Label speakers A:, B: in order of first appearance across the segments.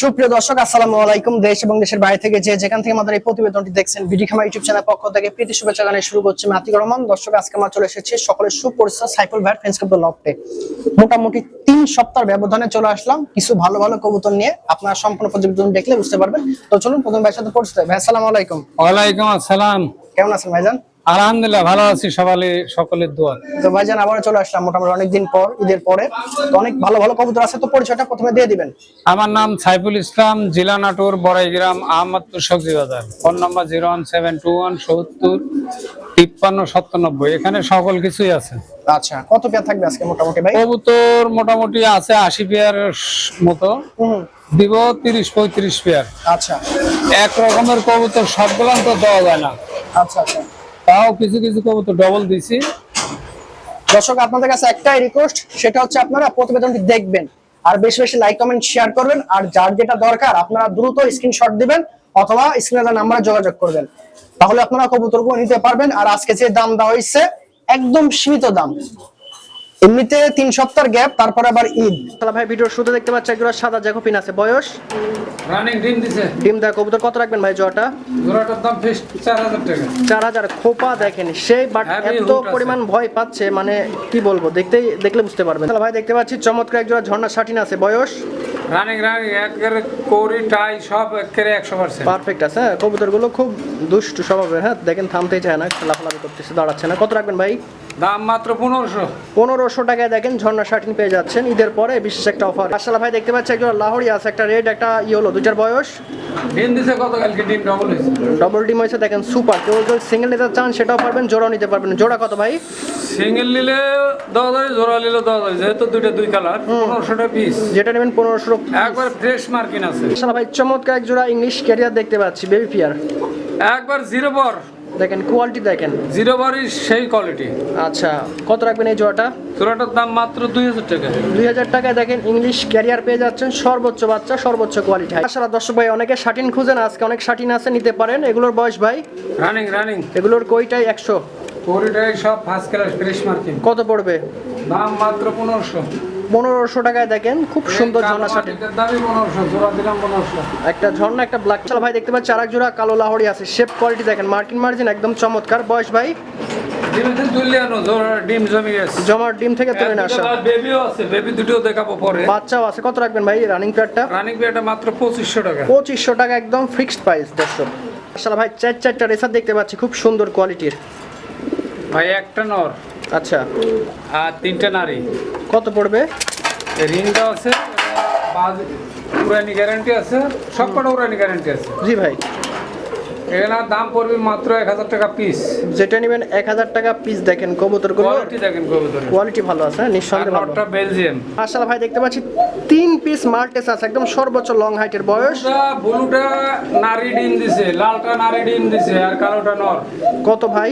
A: সুপ্রিয় দর্শক আসসালামু আলাইকুম। দেশ এবং দেশের বাইরে থেকে যে যেখান থেকে আমাদের এই প্রতিবেদনটি দেখছেন বিডি খামা ইউটিউব চ্যানেল পক্ষ থেকে প্রীতি শুভেচ্ছা জানিয়ে শুরু করছি আমি আতিক রহমান। দর্শক আজকে আমরা চলে এসেছি সকলের সুপরিচিত সাইফুল ভাইয়ের ফ্রেন্ডস ক্লাব লফটে মোটামুটি তিন সপ্তাহ ব্যবধানে চলে আসলাম। কিছু ভালো ভালো কবুতর নিয়ে আপনারা সম্পূর্ণ প্রতিবেদন দেখলে বুঝতে পারবেন। তো চলুন প্রথম ভাইয়ের সাথে পরিচিত ভাই আসসালামু আলাইকুম।
B: ওয়ালাইকুম আসসালাম।
A: কেমন আছেন ভাইজান?
B: আলহামদুলিল্লাহ ভালো আছি সকালে সকলের দোয়া।
A: তো ভাইজান আবার চলে আসলাম মোটামুটি অনেকদিন পর ঈদের পরে। তো অনেক ভালো ভালো কবুতর আছে তো পরিচয়টা প্রথমে দিয়ে দিবেন।
B: আমার নাম সাইফুল ইসলাম জেলা নাটোর বড়াইগ্রাম আহমদপুর সবজি বাজার। Phone number zero one seven two one সত্তর তিপ্পান্ন সত্তানব্বই এখানে সকল কিছুই আছে।
A: আচ্ছা কত পেয়ার থাকবে আজকে মোটামুটি ভাই?
B: কবুতর মোটামুটি আছে আশি পেয়ার মতো। দিব তিরিশ পঁয়ত্রিশ পেয়ার।
A: আচ্ছা।
B: এক রকমের কবুতর সবগুলো তো দেওয়া যায় না।
A: আচ্ছা আচ্ছা।
B: তাও কিছু কিছু কবুতর ডবল দিছি।
A: দর্শক, আপনাদের কাছে একটাই রিকোয়েস্ট সেটা হচ্ছে আপনারা প্রতিবেদনটি দেখবেন। আর বেশি বেশি লাইক কমেন্ট শেয়ার করবেন। আর যার যেটা দরকার, আপনারা দ্রুত স্ক্রিনশট দিবেন অথবা স্ক্রিনে নাম্বারে যোগাযোগ করবেন। তাহলে আপনারা কবুতরগুলো নিতে পারবেন। আর আজকে যে দাম দেওয়া হয়েছে, একদম সীমিত দাম। এমনিতে তিন সপ্তাহ গ্যাপ তারপরে আবার ঈদ। তাহলে ভাই ভিডিওর শুরুতে দেখতে পাচ্ছি একজোড়া সাদা জ্যাকোপিন আছে বয়স?
B: রানিং ডিম দিছে।
A: ডিম দেওয়া কবুতর কত রাখবেন ভাই জোয়াটা
B: জোড়াটার দাম চার হাজার টাকা।
A: চার হাজার খোপা দেখেন সেই বাট এত পরিমাণ ভয় পাচ্ছে মানে কি বলব দেখতেই দেখলে বুঝতে পারবেন। তাহলে ভাই দেখতে পাচ্ছি চমৎকার একজোড়া ঝর্ণা শাটিন আছে বয়স?
B: রানিং রানিং একেবারে কৌরি টাই সব একেবারে একশো পার্সেন্ট
A: পারফেক্ট আছে হ্যাঁ কবুতরগুলো খুব দুষ্টু স্বভাবের হ্যাঁ দেখেন থামতেই চায় না লাফালাফি করতেছে দাঁড়াচ্ছে না। কত রাখবেন ভাই?
B: দাম মাত্র পনেরোশো।
A: পনেরোশো টাকায় দেখেন ঝর্ণা শাটিন পেয়ে যাচ্ছেন। ঈদের পরে বিশেষ একটা অফার। আসলে ভাই দেখতে পাচ্ছি একজন লাহোরি আছে একটা রেড একটা ইয়েলো দুইটার বয়স।
B: ডিম দিছে কত কালকে? ডিম ডবল হয়েছে।
A: ডবল ডিম হয়েছে দেখেন সুপার কেউ যদি সিঙ্গেল নিতে চান সেটাও পারবেন জোড়াও নিতে পারবেন। জোড়া কত ভাই?
B: সিঙ্গেল নিলে দেওয়া যায় জোড়া নিলে দেওয়া যায়। যেহেতু দুইটা দুই কালার পনেরোশো টাকা পিস
A: যেটা নেবেন পনেরোশো।
B: একবার ফ্রেশ মার্কিন আছে।
A: আসলে ভাই চমৎকার এক জোড়া ইংলিশ ক্যারিয়ার দেখতে পাচ্ছি বেবি পিয়ার
B: একবার জিরো বর
A: দেখেন কোয়ালিটি দেখেন।
B: জিরো বরই সেই কোয়ালিটি
A: আচ্ছা কত রাখবেন এই জোড়াটা?
B: জোড়াটার দাম মাত্র দুই হাজার টাকা।
A: দুই হাজার টাকায় দেখেন ইংলিশ ক্যারিয়ার পেয়ে যাচ্ছেন সর্বোচ্চ বাচ্চা সর্বোচ্চ কোয়ালিটি আসলে দর্শক ভাই অনেকে শাটিন খুঁজেন আজকে অনেক শাটিন আছে নিতে পারেন। এগুলোর বয়স ভাই?
B: রানিং রানিং
A: এগুলোর কইটাই একশো।
B: কৌরিটাই সব ফার্স্ট ক্লাস ফ্রেশ মার্কিন
A: কত পড়বে?
B: দাম মাত্র পনেরোশো।
A: পনেরোশো টাকায় দেখেন খুব সুন্দর ঝর্ণা
B: পনেরোশো
A: একটা ঝর্ণা একটা ব্ল্যাক চাল ভাই দেখতে পাচ্ছি আরেক জোড়া কালো লাহড়ি আছে শেপ কোয়ালিটি দেখেন মার্কিন মার্জিন একদম চমৎকার। বয়স ভাই?
B: ডিম
A: জমার থেকে তুলে নিয়ে আসা।
B: বেবিও আছে বেবি দুটোও দেখাবো পরে।
A: বাচ্চাও আছে কত রাখবেন ভাই রানিং প্লেয়ারটা
B: রানিং বিয়াটা মাত্র পঁচিশশো টাকা।
A: পঁচিশশো টাকা একদম ফিক্সড প্রাইস দর্শক। আসলে ভাই চার চারটা রেসার দেখতে পাচ্ছি খুব সুন্দর কোয়ালিটির
B: ভাই একটা নর।
A: আচ্ছা।
B: আর তিনটে নারী।
A: কত পড়বে?
B: রিংটা আছে উড়ানি গ্যারান্টি আছে সব কটা উড়ানি গ্যারান্টি আছে।
A: জি ভাই।
B: এখানে দাম পড়বে মাত্র এক হাজার টাকা পিস
A: যেটা নেবেন এক হাজার টাকা পিস দেখেন কবুতর
B: কোয়ালিটি দেখেন কবুতরের।
A: কোয়ালিটি ভালো আছে হ্যাঁ, নিঃসন্দেহে ভালো।
B: নটটা বেলজিয়াম
A: আসলে ভাই দেখতে পাচ্ছি তিন পিস মাল্টেস আছে একদম সর্বোচ্চ লং হাইটের বয়স।
B: ব্লুটা ব্লুটা নারী ডিম দিছে লালটা নারী ডিম দিছে আর কালোটা নর।
A: কত ভাই?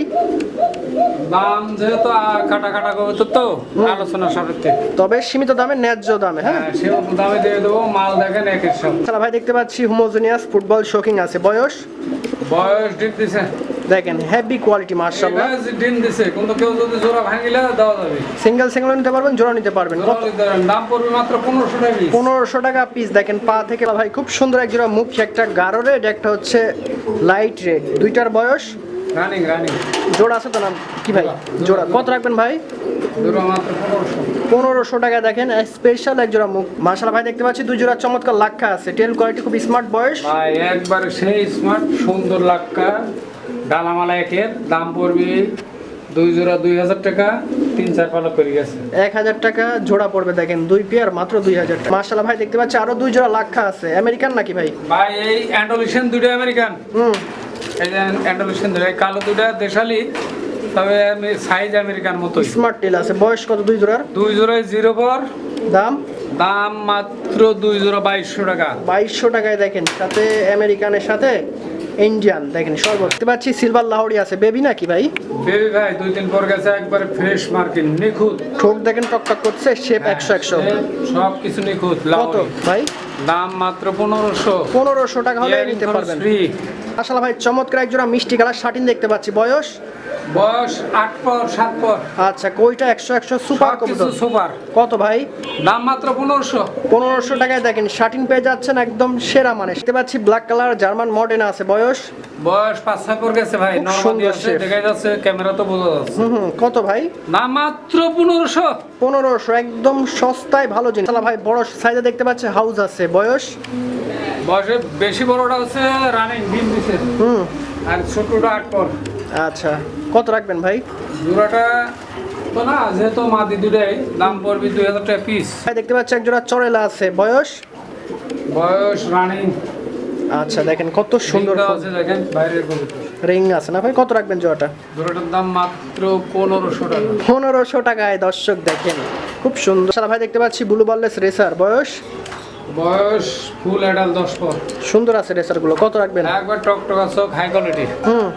B: দাম যেহেতু কাটা কাটা কবুতর তো আলোচনা সাপেক্ষে।
A: তবে সীমিত দামে ন্যায্য দামে হ্যাঁ?
B: হ্যাঁ, সেরকম দামে দিয়ে দেবো মাল দেখেন একের সব।
A: ভাই দেখতে পাচ্ছি হোমোজেনিয়াস ফুটবল শোকিং আছে। বয়স?
B: বয়স ডিম দিছে।
A: দেখেন হেভি কোয়ালিটি
B: ডিম দিছে কিন্তু কেউ যদি জোড়া ভাঙিলে দেওয়া যাবে।
A: সিঙ্গেল সিঙ্গেল নিতে পারবেন জোড়া নিতে পারবেন। কত।
B: দাম পড়বে মাত্র পনেরোশো টাকা piece।
A: পনেরোশো টাকা পিস দেখেন পা থেকে ভাই খুব সুন্দর এক জোড়া মুখ একটা গাঢ় রেড একটা হচ্ছে লাইট রেড দুইটার বয়স?
B: রানিং রানিং
A: জোড়া আছে তো নাম? কি ভাই? জোড়া। কত রাখবেন ভাই?
B: পনেরোশো।
A: টাকা দেখেন স্পেশাল এক জোড়া মুখ। মার্শাল ভাই দেখতে পাচ্ছি দুই জোড়া চমৎকার লাক্ষা আছে। টেল কোয়ালিটি খুব স্মার্ট বয়স।
B: ভাই একবার সেই স্মার্ট সুন্দর লাক্কা। ডালামালা একের দাম পড়বে দুই জোড়া দুই হাজার টাকা তিন চার পালক করে গেছে।
A: এক হাজার টাকা জোড়া পড়বে দেখেন দুই পেয়ার মাত্র দুই হাজার টাকা। মার্শাল ভাই দেখতে পাচ্ছি আরও দুই জোড়া লাক্ষা আছে। আমেরিকান নাকি ভাই?
B: ভাই এই অ্যান্ডোলিশন দুটো আমেরিকান
A: হুম।
B: এই যে অ্যান্ডোলিশন দুটো কালো দুটো দেশালি তবে আমি সাইজ আমেরিকান মতোই।
A: স্মার্ট টেল আছে। বয়স কত দুই জোড়ার?
B: দুই জোড়ায় জিরো পর
A: দাম?
B: দাম মাত্র দুই জোড়া বাইশশো টাকা।
A: বাইশশো টাকায় দেখেন সাথে আমেরিকানের সাথে ইন্ডিয়ান দেখেন সর্বোচ্চ। পাচ্ছি সিলভার লাহড়ি আছে। বেবি নাকি ভাই?
B: বেবি ভাই দুই দিন পর গেছে একবারে ফ্রেশ মার্কিন নিখুঁত।
A: ঠোঁট দেখেন টকটক করছে শেপ একশো একশো।
B: সব কিছু নিখুঁত
A: কত। ভাই?
B: দাম মাত্র পনেরোশো।
A: পনেরোশো টাকা হলে নিতে পারবেন। আসলে ভাই চমৎকার একজোড়া মিষ্টি কালার শাটিন দেখতে পাচ্ছি। বয়স?
B: বয়স আট পর সাত পর।
A: আচ্ছা কইটা একশো একশো সুপার কবুতর।
B: সুপার।
A: কত ভাই?
B: দাম মাত্র পনেরোশো।
A: পনেরোশো টাকায় দেখেন শার্টিন পেয়ে যাচ্ছেন একদম সেরা মানে। দেখতে পাচ্ছি ব্ল্যাক কালার জার্মান মডের্ন আছে। বয়স?
B: বয়স পাঁচ ছয় পর গেছে ভাই দেখা যাচ্ছে ক্যামেরা তো বোঝা যাচ্ছে।
A: কত ভাই?
B: দাম মাত্র পনেরোশো।
A: পনেরোশো একদম সস্তায় ভালো জিনিস। ভাই বড় সাইজে দেখতে পাচ্ছি হাউস আছে। বয়স?
B: বয়সে বেশি বড়টা হচ্ছে রানিং ডিম দিছে।
A: হুম।
B: আর ছোটটা আট পর।
A: আচ্ছা কত রাখবেন ভাই?
B: জোড়াটা তো না যেহেতু মাদি দুটাই দাম পড়বে দুই হাজার টাকা পিস
A: দেখতে পাচ্ছি এক জোড়া চড়েলা আছে। বয়স?
B: বয়স রানিং।
A: আচ্ছা দেখেন কত সুন্দর
B: সুন্দর আছে দেখেন বাইরের
A: রিং আছে না ভাই? কত রাখবেন জোড়াটা?
B: জোড়াটার দাম মাত্র পনেরোশো টাকা।
A: পনেরোশো টাকায় দর্শক দেখেন। খুব সুন্দর। সারা ভাই দেখতে পাচ্ছি ব্লু বললেস রেসার বয়স?
B: বয়স ফুল অ্যাডাল দশ পর
A: সুন্দর আছে রেসারগুলো কত রাখবেন?
B: একবার টক টক আছে হাই কোয়ালিটি
A: হুম।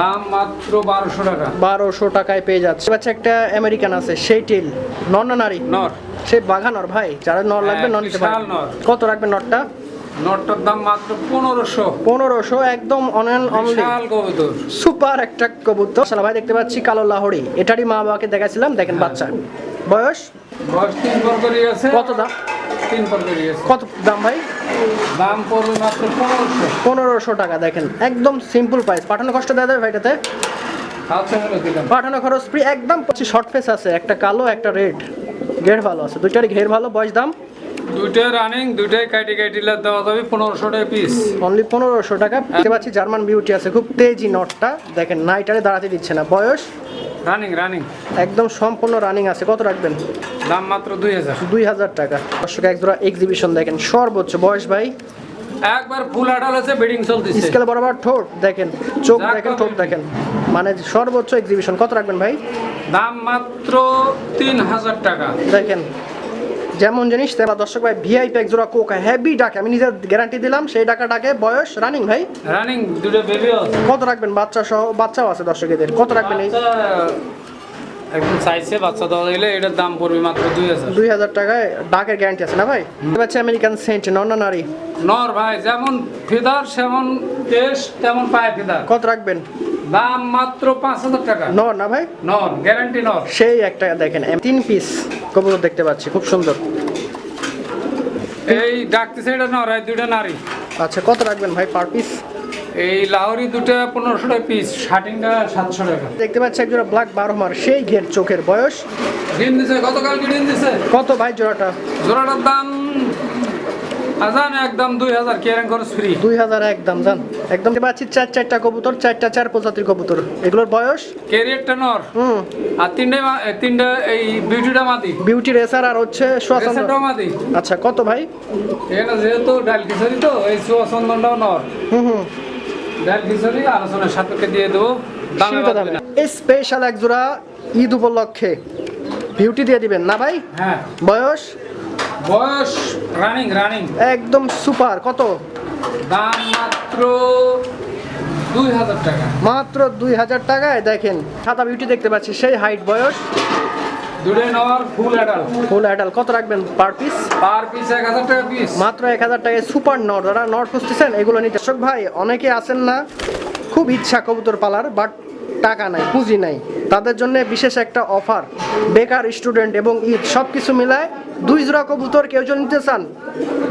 B: দাম মাত্র বারোশো টাকা।
A: বারোশো টাকায় পেয়ে যাচ্ছে। বাচ্চা একটা আমেরিকান আছে সেই টিল। নর না নারী?
B: নর।
A: সেই বাঘা নর ভাই। যারা নর লাগবে
B: হ্যাঁ,
A: নর নিতে। কত রাখবেন নরটা?
B: নটটার দাম মাত্র পনেরোশো।
A: পনেরোশো একদম অনলাইন অনলি
B: কবুতর।
A: সুপার একটা কবুতর। সালা ভাই দেখতে পাচ্ছি কালো লাহড়ি এটারই মা বাবাকে দেখাছিলাম দেখেন বাচ্চা। বয়স?
B: বয়স তিন পর করে গেছে
A: কত দাম?
B: তিন পর করে গেছে
A: কত দাম ভাই?
B: দাম পড়বে মাত্র পনেরোশো।
A: পনেরোশো টাকা দেখেন একদম সিম্পল প্রাইস পাঠানো কষ্ট দেওয়া যাবে ভাইটাতে? পাঠানো খরচ ফ্রি একদম শর্ট ফেস আছে একটা কালো একটা রেড ঘের ভালো আছে দুইটারই ঘের ভালো বয়স দাম
B: দুইটাই রানিং দুইটাই কাটি কাটি দেওয়া যাবে পনেরোশো টাকা পিস
A: অনলি পনেরোশো টাকা। দেখতে পাচ্ছি জার্মান বিউটি আছে খুব তেজি নটটা দেখেন নাইটারে দাঁড়াতে দিচ্ছে না। বয়স?
B: রানিং রানিং
A: একদম সম্পূর্ণ রানিং আছে। কত রাখবেন?
B: দাম মাত্র দুই হাজার।
A: দুই হাজার টাকা। দর্শক এক জোড়া এক্সিবিশন দেখেন। সর্বোচ্চ বয়স ভাই।
B: একবার ফুল আডাল আছে বেডিং চলতেছে।
A: স্কেল বরাবর ঠোঁট দেখেন। চোখ দেখেন ঠোঁট দেখেন। মানে সর্বোচ্চ এক্সিবিশন কত রাখবেন ভাই?
B: দাম মাত্র তিন হাজার টাকা।
A: দেখেন যেমন জিনিস তেমন দর্শক ভাই ভিআইপি এক জোড়া কোকা হেভি ডাকে আমি নিজের গ্যারান্টি দিলাম সেই ডাকা ডাকে বয়স রানিং ভাই।
B: রানিং দুটো বেবি আছে।
A: কত রাখবেন বাচ্চা সহ বাচ্চাও আছে দর্শকেদের কত রাখবেন এই?
B: বাচ্চা একদম চাইছে বাচ্চা দেওয়া গেলে এটার দাম পড়বে মাত্র দুই হাজার।
A: দুই হাজার টাকায় ডাকের গ্যারান্টি আছে না ভাই? পাচ্ছি আমেরিকান সেন্ট নর না নারী?
B: নর ভাই যেমন ফিদার সেমন টেস্ট তেমন পায় ফিদার।
A: কত রাখবেন?
B: দাম মাত্র পাঁচ হাজার টাকা।
A: নর না ভাই?
B: নর গ্যারান্টি নর।
A: সেই একটা দেখেন তিন পিস কবুতর দেখতে পাচ্ছি খুব সুন্দর।
B: এই ডাকতেছে এটা নর এই দুইটা নারী।
A: আচ্ছা কত রাখবেন ভাই পার পিস
B: এই লাহরি দুটো পনেরোশো টাকা পিস শার্টিংটা সাতশো টাকা।
A: দেখতে পাচ্ছি একজন ব্ল্যাক বারোমার সেই ঘের চোখের বয়স।
B: ডিম দিছে গতকাল কি ডিম দিছে।
A: কত ভাই জোড়াটা?
B: জোড়াটার দাম আজান একদম কেয়ারিং খরচ ফ্রি
A: দুই হাজার একদম জান। একদম পাচ্ছি চার চারটা কবুতর চারটা চার প্রজাতির কবুতর। এগুলোর বয়স?
B: ক্যারিয়ারটা নর।
A: হুম।
B: আর তিনটে মা- তিনটে এই বিউটিটা মাদি।
A: বিউটি রেসার আর হচ্ছে
B: মাদি।
A: আচ্ছা কত ভাই?
B: যেহেতু ডাল খিচুড়ি তো এই সুয়াচন্দনটাও নর।
A: হুম হুম।
B: ডাল খিচুড়ি আলোচনার সাপেক্ষে দিয়ে দেবো।
A: সীমিত দামে। স্পেশাল এক জোড়া ঈদ উপলক্ষে বিউটি দিয়ে দিবেন। না ভাই?
B: হ্যাঁ।
A: বয়স?
B: বয়স রানিং রানিং
A: একদম সুপার কত?
B: দাম মাত্র দুই হাজার টাকা।
A: মাত্র দুই হাজার টাকায় দেখেন সাদা বিউটি দেখতে পাচ্ছি সেই হাইট বয়স।
B: ফুল অ্যাডাল
A: ফুল অ্যাডাল কত রাখবেন পার পিস
B: পার পিস এক হাজার টাকা পিস
A: মাত্র এক হাজার টাকায় সুপার নট যারা নট খুঁজতেছেন এগুলো নিতে। ভাই অনেকে আছেন না খুব ইচ্ছা কবুতর পালার বাট টাকা নাই পুঁজি নাই। তাদের জন্য বিশেষ একটা অফার বেকার স্টুডেন্ট এবং ঈদ সব কিছু মিলায় দুই জোড়া কবুতর কেউ যদি নিতে চান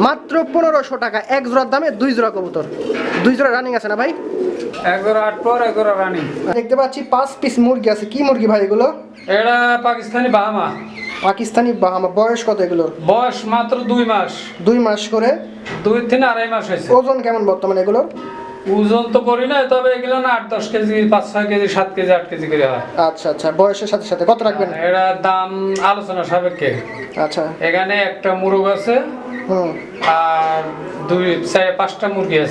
A: মাত্র পনেরোশো টাকা এক জোড়ার দামে দুই জোড়া কবুতর। দুই জোড়া রানিং আছে না ভাই?
B: এক জোড়া আট পর এক জোড়া রানিং
A: দেখতে পাচ্ছি পাঁচ পিস মুরগি আছে। কি মুরগি ভাই এগুলো?
B: এটা পাকিস্তানি বাহামা।
A: পাকিস্তানি বাহামা। বয়স কত এগুলোর
B: বয়স মাত্র দুই মাস।
A: দুই মাস করে।
B: দুই থেকে আড়াই মাস হয়েছে।
A: ওজন কেমন বর্তমানে এগুলোর
B: ওজন তো করি না তবে এগুলো না আট দশ কেজি পাঁচ ছয় কেজি সাত কেজি আট কেজি করে হয়।
A: আচ্ছা আচ্ছা বয়সের সাথে সাথে কত রাখবেন?
B: এরা দাম আলোচনা সাপেক্ষে।
A: আচ্ছা।
B: এখানে একটা মুরগ আছে আর দুই চার পাঁচটা মুরগি আছে।